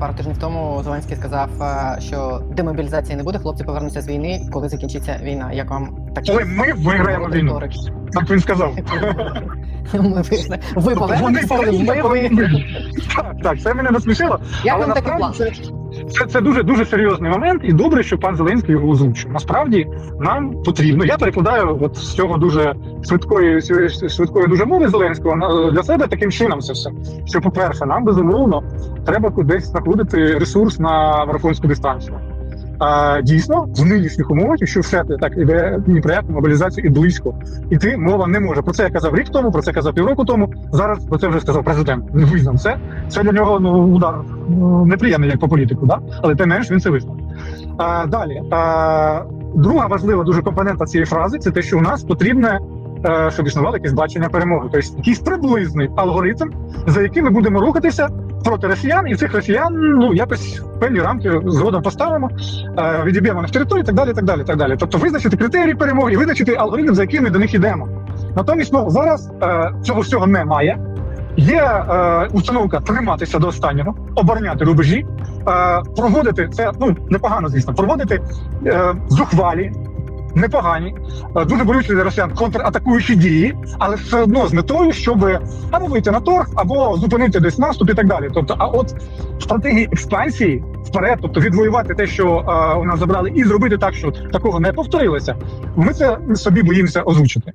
пару тижнів тому Зеленський сказав, е, що демобілізації не буде. Хлопці повернуться з війни, коли закінчиться війна. Як вам так Коли ми виграємо війну, так він сказав. Ми. Ви повернетесь, коли ми виграємо. Так, так, це мене насмішило. Як вам такий план? Це, це, дуже дуже серйозний момент, і добре, що пан Зеленський його озвучив. Насправді нам потрібно. Я перекладаю от з цього дуже швидкої швидкої дуже мови Зеленського для себе таким чином. Це все. Що, по-перше, нам безумовно треба кудись знаходити ресурс на марафонську дистанцію. А, дійсно, в нинішніх умовах, якщо все так іде ні мобілізацію і близько, іти мова не може. Про це я казав рік тому, про це казав півроку тому. Зараз про це вже сказав президент. Він визнав це. Це для нього ну удар ну, неприємний як по політику, да? але тим не менш він це визнав. А, далі. А, друга важлива дуже компонента цієї фрази це те, що у нас потрібне, щоб існувало якесь бачення перемоги, тобто якийсь приблизний алгоритм, за яким ми будемо рухатися проти росіян, і цих росіян ну якось певні рамки згодом поставимо, е, відіб'ємо на території, так далі. так далі, так далі. Тобто визначити критерії перемоги і визначити алгоритм, за яким ми до них йдемо. Натомість ну, зараз е, цього всього немає. Є е, установка триматися до останнього, обороняти рубежі, е, проводити це ну непогано, звісно, проводити е, зухвалі, непогані, е, дуже болючі для росіян контратакуючі дії, але все одно з метою, щоб або вийти на торг, або зупинити десь наступ і так далі. Тобто, а от стратегії експансії вперед, тобто відвоювати те, що е, у нас забрали, і зробити так, що такого не повторилося. Ми це собі боїмося озвучити.